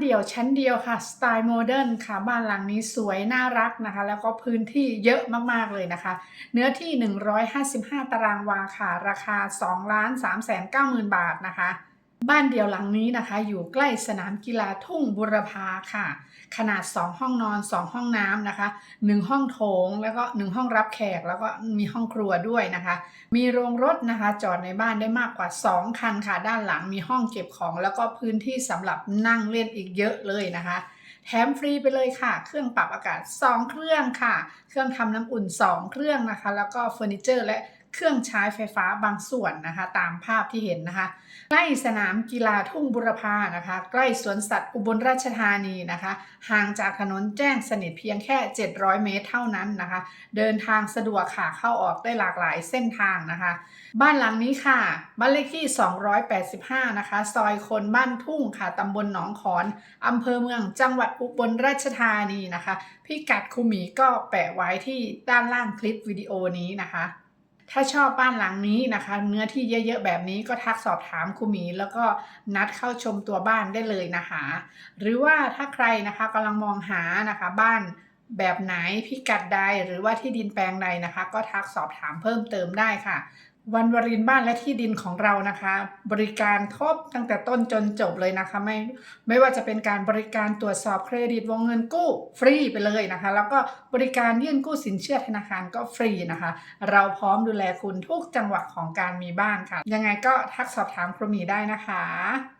เดี่ยวชั้นเดียวค่ะสไตล์โมเดิร์นค่ะ บ้านหลังนี้สวยน่ารักนะคะ แล้วก็พื้นที่เยอะมากๆเลยนะคะ เนื้อที่ 155 ตารางวาค่ะ ราคา 2 3 9 0 0 0 0 บาทนะคะ บ้านเดี่ยวหลังนี้นะคะ อยู่ใกล้สนามกีฬาทุ่งบุรพาค่ะ ขนาด 2 ห้องนอน 2 ห้องน้ำนะคะ 1 ห้องโถงแล้วก็ 1 ห้องรับแขกแล้วก็มีห้องครัวด้วยนะคะ มีโรงรถนะคะ จอดในบ้านได้มากกว่า 2 คันค่ะ ด้านหลังมีห้องเก็บของ แล้วก็พื้นที่สำหรับนั่งเล่นอีกเยอะเลยนะคะแถมฟรีไปเลยค่ะ เครื่องปรับอากาศ 2 เครื่องค่ะ เครื่องทำน้ำอุ่น 2 เครื่องนะคะ แล้วก็เฟอร์นิเจอร์และ เครื่องใช้ไฟฟ้าบางส่วนนะคะ ตามภาพที่เห็นนะคะใกล้สนามกีฬาทุ่งบุรพานะคะ ใกล้สวนสัตว์อุบลราชธานีนะคะ ห่างจากถนนแจ้งสนิทเพียงแค่ 700 เมตรเท่านั้นนะคะ เดินทางสะดวกค่ะเข้าออกได้หลากหลายเส้นทางนะคะ บ้านหลังนี้ค่ะบ้านเลขที่ 285 นะคะ ซอยคนบ้านทุ่งค่ะตำบลหนองขอนอำเภอเมืองจังหวัดอุบลราชธานีนะคะ พิกัดคุหมีก็แปะไว้ที่ด้านล่างคลิปวิดีโอนี้นะคะ ถ้าชอบบ้านหลังนี้นะคะ เนื้อที่เยอะๆแบบนี้ก็ทักสอบถามคุณหมี แล้วก็นัดเข้าชมตัวบ้านได้เลยนะคะ หรือว่าถ้าใครนะคะกำลังมองหานะคะบ้านแบบไหนพิกัดใดหรือว่าที่ดินแปลงใดนะคะ ก็ทักสอบถามเพิ่มเติมได้ค่ะ วันวรินบ้านและที่ดินของเรานะคะ บริการครบตั้งแต่ต้นจนจบเลยนะคะ ไม่ไม่ว่าจะเป็นการบริการตรวจสอบเครดิตวงเงินกู้ฟรีไปเลยนะคะ แล้วก็บริการยื่นกู้สินเชื่อธนาคารก็ฟรีนะคะ เราพร้อมดูแลคุณทุกจังหวะของการมีบ้านค่ะ ยังไงก็ทักสอบถามครูหมีได้นะคะ